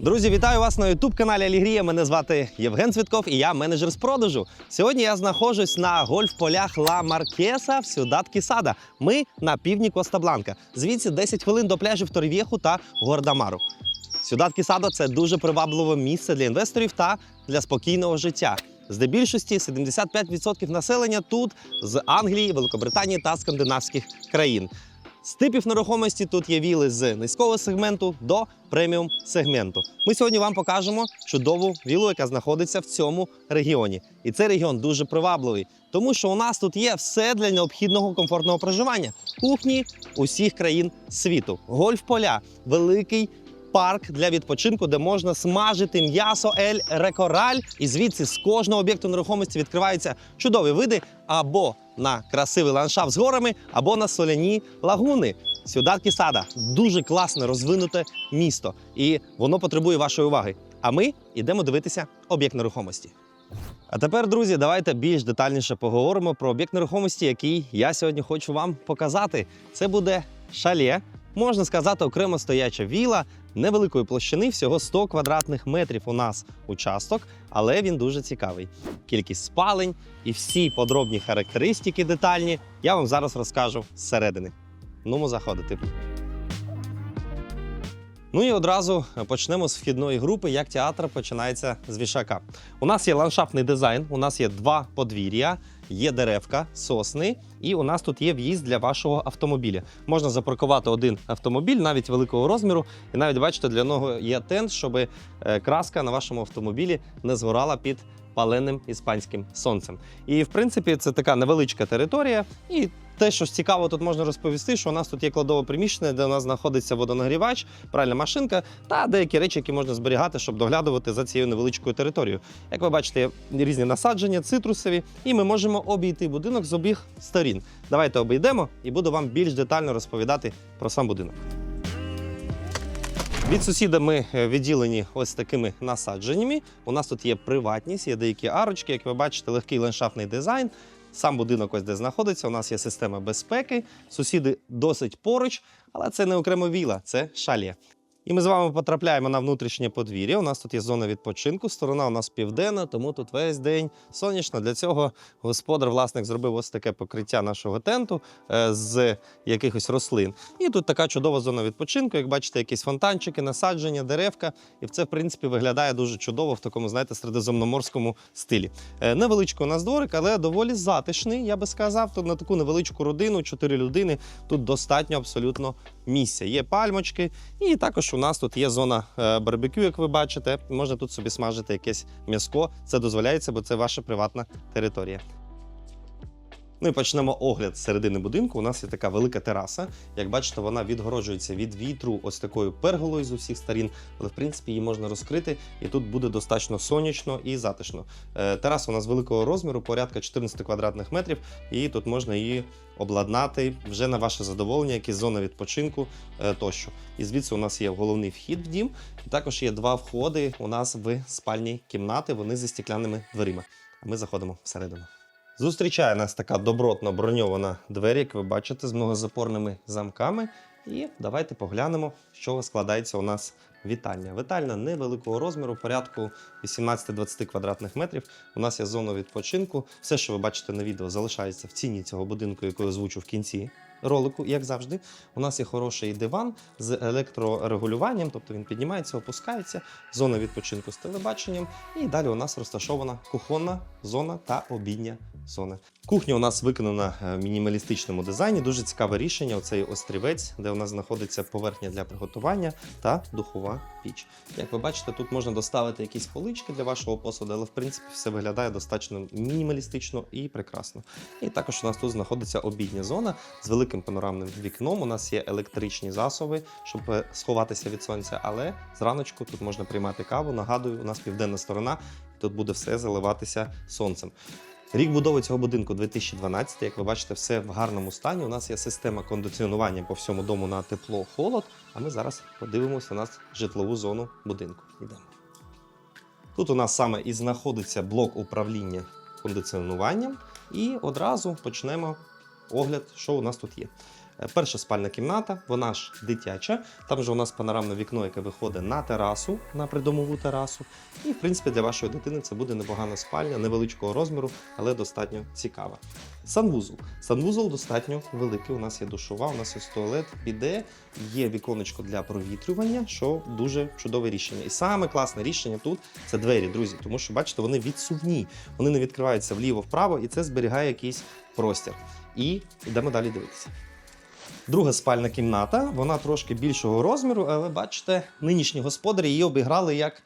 Друзі, вітаю вас на youtube каналі Алігрія. Мене звати Євген Цвітков і я менеджер з продажу. Сьогодні я знаходжусь на гольф-полях Ла Маркеса в Сюдат Кісада. Ми на півдні Коста Бланка. Звідси 10 хвилин до пляжів Торрів'єху та Гордамару. Сюдат Кісадо це дуже привабливе місце для інвесторів та для спокійного життя. Здебільшості 75% населення тут з Англії, Великобританії та скандинавських країн. З типів нерухомості тут є віли з низького сегменту до преміум сегменту. Ми сьогодні вам покажемо чудову вілу, яка знаходиться в цьому регіоні. І цей регіон дуже привабливий, тому що у нас тут є все для необхідного комфортного проживання. Кухні усіх країн світу, гольф-поля, великий. Парк для відпочинку, де можна смажити м'ясо ель рекораль, і звідси з кожного об'єкту нерухомості відкриваються чудові види або на красивий ландшафт з горами, або на соляні лагуни. Сюдат Кісада дуже класне розвинуте місто, і воно потребує вашої уваги. А ми йдемо дивитися об'єкт нерухомості. А тепер, друзі, давайте більш детальніше поговоримо про об'єкт нерухомості, який я сьогодні хочу вам показати. Це буде шале, можна сказати, окремо стояча віла невеликої площини, всього 100 квадратних метрів у нас участок, але він дуже цікавий. Кількість спалень і всі подробні характеристики детальні я вам зараз розкажу зсередини. Ну, заходити. Ну і одразу почнемо з вхідної групи, як театр починається з вішака. У нас є ландшафтний дизайн, у нас є два подвір'я, є деревка, сосни, і у нас тут є в'їзд для вашого автомобіля. Можна запаркувати один автомобіль, навіть великого розміру, і навіть бачите, для нього є тент, щоб е, краска на вашому автомобілі не згорала під паленим іспанським сонцем. І в принципі це така невеличка територія. І те, що цікаво, тут можна розповісти, що у нас тут є кладове приміщення, де у нас знаходиться водонагрівач, пральна машинка та деякі речі, які можна зберігати, щоб доглядувати за цією невеличкою територією. Як ви бачите, є різні насадження, цитрусові, і ми можемо обійти будинок з обіх сторін. Давайте обійдемо і буду вам більш детально розповідати про сам будинок. Від сусіда ми е, відділені ось такими насадженнями. У нас тут є приватність, є деякі арочки, як ви бачите, легкий ландшафтний дизайн. Сам будинок ось де знаходиться. У нас є система безпеки. Сусіди досить поруч, але це не окремо віла, це шалє. І ми з вами потрапляємо на внутрішнє подвір'я. У нас тут є зона відпочинку, сторона у нас південна, тому тут весь день сонячно. Для цього господар, власник, зробив ось таке покриття нашого тенту е, з якихось рослин. І тут така чудова зона відпочинку. Як бачите, якісь фонтанчики, насадження, деревка. І це, в принципі, виглядає дуже чудово в такому, знаєте, середземноморському стилі. Е, Невеличко у нас дворик, але доволі затишний, я би сказав. Тут на таку невеличку родину, чотири людини. Тут достатньо абсолютно місця. Є пальмочки, і також у нас тут є зона е, барбекю, як ви бачите. Можна тут собі смажити якесь м'яско. Це дозволяється, бо це ваша приватна територія. Ну і почнемо огляд з середини будинку. У нас є така велика тераса. Як бачите, вона відгороджується від вітру ось такою перголою з усіх сторін, але в принципі її можна розкрити, і тут буде достатньо сонячно і затишно. Е, Тераса у нас великого розміру, порядка 14 квадратних метрів, і тут можна її обладнати вже на ваше задоволення, якісь зона відпочинку е, тощо. І звідси у нас є головний вхід в дім. І також є два входи у нас в спальні кімнати. Вони зі стеклянними дверима. А ми заходимо всередину. Зустрічає нас така добротно броньована двері, як ви бачите, з многозапорними замками. І давайте поглянемо, що складається у нас вітальня. Вітальня невеликого розміру, порядку 18-20 квадратних метрів. У нас є зона відпочинку. Все, що ви бачите на відео, залишається в ціні цього будинку, яку я озвучу в кінці. Ролику, як завжди, у нас є хороший диван з електрорегулюванням, тобто він піднімається, опускається, зона відпочинку з телебаченням, і далі у нас розташована кухонна зона та обідня зона. Кухня у нас виконана е, в мінімалістичному дизайні. Дуже цікаве рішення. Оцей острівець, де у нас знаходиться поверхня для приготування та духова піч. Як ви бачите, тут можна доставити якісь полички для вашого посуду, але в принципі все виглядає достатньо мінімалістично і прекрасно. І також у нас тут знаходиться обідня зона з великим панорамним вікном. У нас є електричні засоби, щоб е, сховатися від сонця. Але зраночку тут можна приймати каву. Нагадую, у нас південна сторона, тут буде все заливатися сонцем. Рік будови цього будинку 2012. Як ви бачите, все в гарному стані. У нас є система кондиціонування по всьому дому на тепло, холод. А ми зараз подивимося на житлову зону будинку. Йдемо. Тут у нас саме і знаходиться блок управління кондиціонуванням. І одразу почнемо огляд, що у нас тут є. Е, Перша спальна кімната, вона ж дитяча. Там же у нас панорамне вікно, яке виходить на терасу, на придомову терасу. І, в принципі, для вашої дитини це буде непогана спальня, невеличкого розміру, але достатньо цікава. Санвузол. Санвузол достатньо великий. У нас є душова, у нас є туалет, біде, є віконечко для провітрювання, що дуже чудове рішення. І саме класне рішення тут це двері, друзі, тому що бачите, вони відсувні, вони не відкриваються вліво-вправо, і це зберігає якийсь простір. І йдемо далі дивитися. Друга спальна кімната, вона трошки більшого розміру, але бачите, нинішні господарі її обіграли як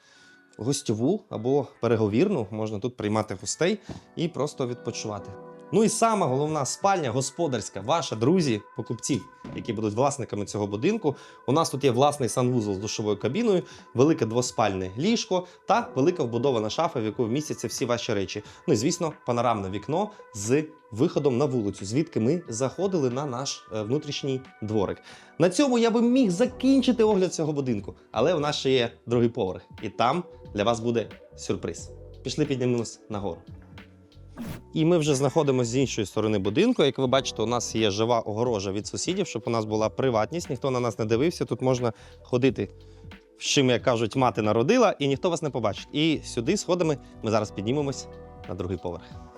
гостьову або переговірну. Можна тут приймати гостей і просто відпочивати. Ну і сама головна спальня господарська, ваша друзі, покупців, які будуть власниками цього будинку. У нас тут є власний санвузол з душовою кабіною, велике двоспальне ліжко та велика вбудована шафа, в яку вмістяться всі ваші речі. Ну і звісно, панорамне вікно з виходом на вулицю, звідки ми заходили на наш е, внутрішній дворик. На цьому я би міг закінчити огляд цього будинку, але у нас ще є другий поверх, і там для вас буде сюрприз. Пішли піднімемось нагору. І ми вже знаходимося з іншої сторони будинку. Як ви бачите, у нас є жива огорожа від сусідів, щоб у нас була приватність, ніхто на нас не дивився. Тут можна ходити, з чим, як кажуть, мати народила, і ніхто вас не побачить. І сюди сходами ми зараз піднімемось на другий поверх.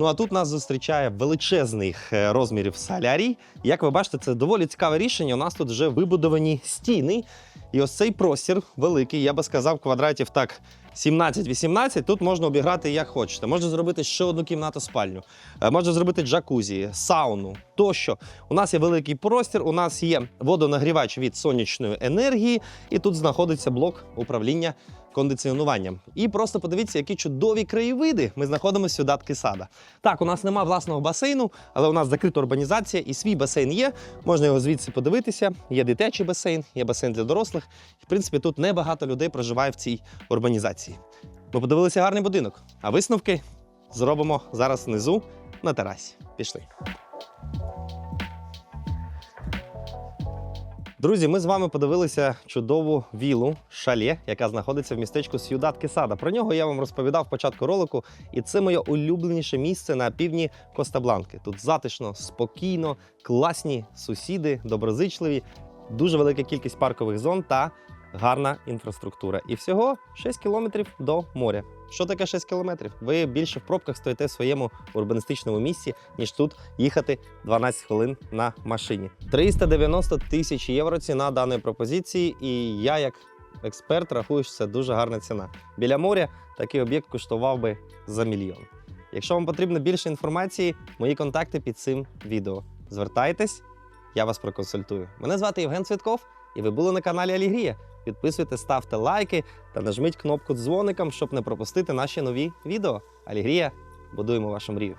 Ну а тут нас зустрічає величезний е, розмірів солярій. Як ви бачите, це доволі цікаве рішення. У нас тут вже вибудовані стіни. І ось цей простір великий, я би сказав, квадратів так 17-18. Тут можна обіграти як хочете. Можна зробити ще одну кімнату спальню, е, можна зробити джакузі, сауну тощо. У нас є великий простір, у нас є водонагрівач від сонячної енергії, і тут знаходиться блок управління кондиціонуванням. І просто подивіться, які чудові краєвиди. Ми знаходимося у датки сада. Так, у нас немає власного басейну, але у нас закрита урбанізація і свій басейн є. Можна його звідси подивитися. Є дитячий басейн, є басейн для дорослих. В принципі, тут небагато людей проживає в цій урбанізації. Ми подивилися гарний будинок, а висновки зробимо зараз внизу на терасі. Пішли. Друзі, ми з вами подивилися чудову вілу шалє, яка знаходиться в містечку Сюдат Кесада. Про нього я вам розповідав в початку ролику, і це моє улюбленіше місце на півдні Коста-Бланки. Тут затишно, спокійно, класні сусіди, доброзичливі, дуже велика кількість паркових зон та гарна інфраструктура. І всього 6 кілометрів до моря. Що таке 6 кілометрів? Ви більше в пробках стоїте в своєму урбаністичному місці, ніж тут їхати 12 хвилин на машині. 390 тисяч євро ціна даної пропозиції, і я, як експерт, рахую, що це дуже гарна ціна. Біля моря такий об'єкт коштував би за мільйон. Якщо вам потрібно більше інформації, мої контакти під цим відео. Звертайтесь, я вас проконсультую. Мене звати Євген Цвітков, і ви були на каналі Алігрія. Підписуйтесь, ставте лайки та нажміть кнопку дзвоником, щоб не пропустити наші нові відео. Алігрія, будуємо вашу мрію.